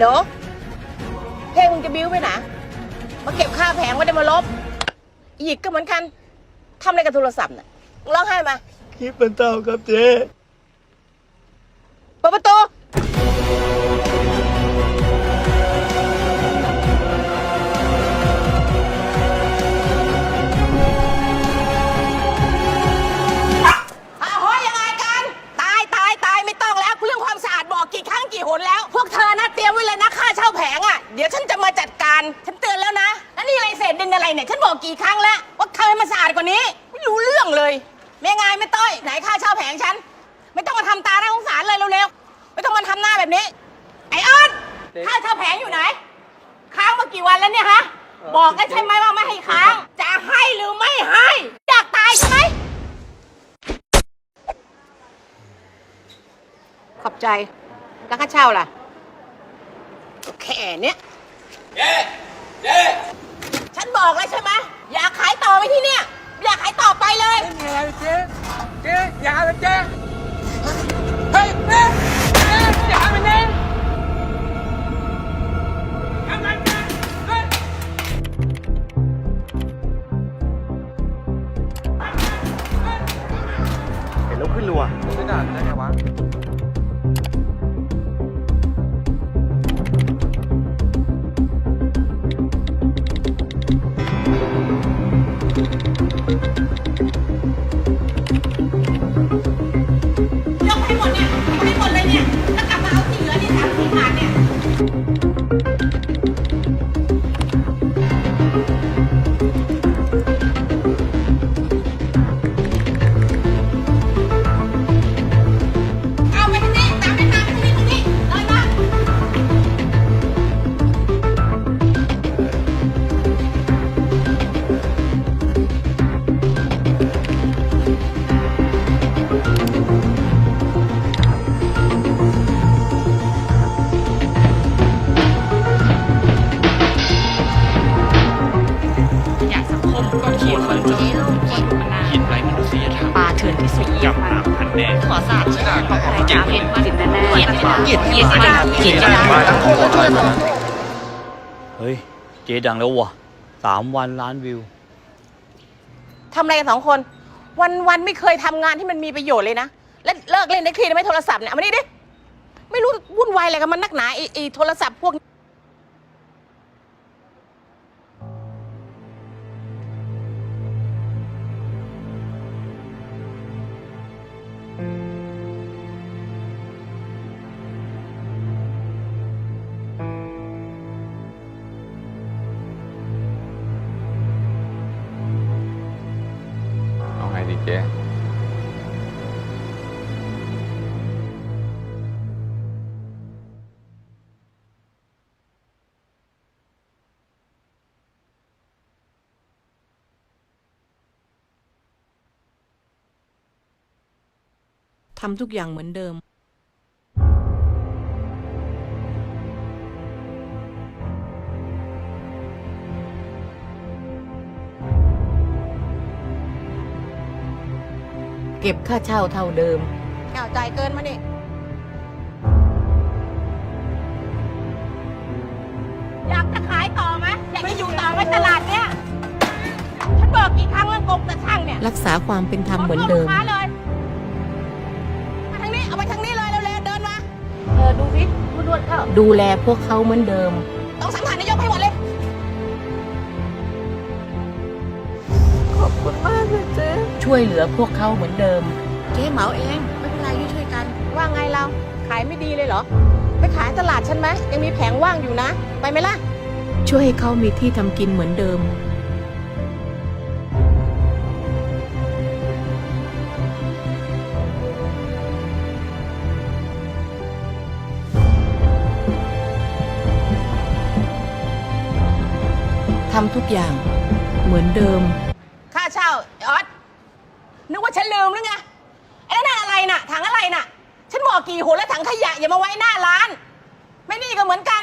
หนูเพลงมึงจะบิ้วไปไหนมาเก็บค่าแผงไม่ได้มาลบหยิกก็เหมือนกันทำอะไรกับโทรศัพท์น่ะมึงร้องไห้มาคลิปมันเต่าครับเจ๊เปิดประตู นะเตรียมไว้เลยนะค่าเช่าแผงอะ เดี๋ยวฉันจะมาจัดการ ฉันเตือนแล้วนะ แล้วนี่อะไรเศษดินอะไรเนี่ย ฉันบอกกี่ครั้งแล้ว ว่าเธอมาสะอาดกว่านี้ ไม่รู้เรื่องเลยแม่ไงายไม่ต้อย ไหนค่าเช่าแผงฉัน ไม่ต้องมาทำตาหน้าสงสารเลยเร็วๆ ไม่ต้องมาทำหน้าแบบนี้ ไอ้ออนค่าเช่าแผงอยู่ไหน ค้างมากี่วันแล้วเนี่ยฮะ บอกแล้วใช่ไหมว่าไม่ให้ค้าง จะให้หรือไม่ให้ อยากตายใช่ไหม ขอบใจ แล้วค่าเช่าล่ะก็ แค่เนี้ยเจ๊เจ๊ฉันบอกแล้วใช่ไหมอยากขายต่อไปที่เนี่ย อยากขายต่อไปเลย ไม่มีอะไรเจ๊เจ๊อย่าเลยเจ๊เฮ้ยเจ๊เจ๊อย่ามันเองทำมันเจ๊เฮ้ยเห็นแล้วขึ้นรัวไม่ด่าได้ไงวะ น้ำพันแน่ขอสาบชื่อของใครจะเห็นว่าจิตแน่เกียรติเกียรติเกียรติเกียรติเฮ้ย เจ๊ดังแล้ววะสามวันล้านวิวทำอะไรกันสองคน วันวันๆไม่เคยทำงานที่มันมีประโยชน์เลยนะ และเลิกเล่นได้ทีได้ไหมโทรศัพท์เนี่ยเอามานี่ดิ ไม่รู้วุ่นวายอะไรกับมันนักหนาไอ้ไอ้โทรศัพท์พวกเจ๊ทำทุกอย่างเหมือนเดิม ก็บค่าเช่าเท่าเดิม เอาจ่ายเกินมานี่อยากจะขายต่อไหมอยากจะอยู่ต่อไหมตลาดเนี้ยฉันบอกกี่ครั้งแล้วกงแต่ช่างเนี่ยรักษาความเป็นธรรมเหมือนเดิมขลูกค้าเลยมาทางนี้ เอาไปทางนี้เลยเร็วๆเดินมา เออดูสิดูดวดเข้าดูแลพวกเขาเหมือนเดิม ต้องสังหารนายกให้ หมดเลยช่วยเหลือพวกเขาเหมือนเดิม เจ๊เหมาเองไม่เป็นไรช่วยกัน ว่าไงเรา ขายไม่ดีเลยเหรอ ไปขายตลาดฉันไหมยังมีแผงว่างอยู่นะ ไปไหมล่ะ ช่วยให้เขามีที่ทำกินเหมือนเดิม ทำทุกอย่างเหมือนเดิม ค่าเช่าไอ้ออสนึกว่า ฉันลืมหรือไงไอ้นั่นอะไรน่ะ ถังอะไรน่ะ ฉันบอกกี่หนแล้วถังขยะอย่ามาไว้หน้าร้าน ไม่นี่ก็เหมือนกัน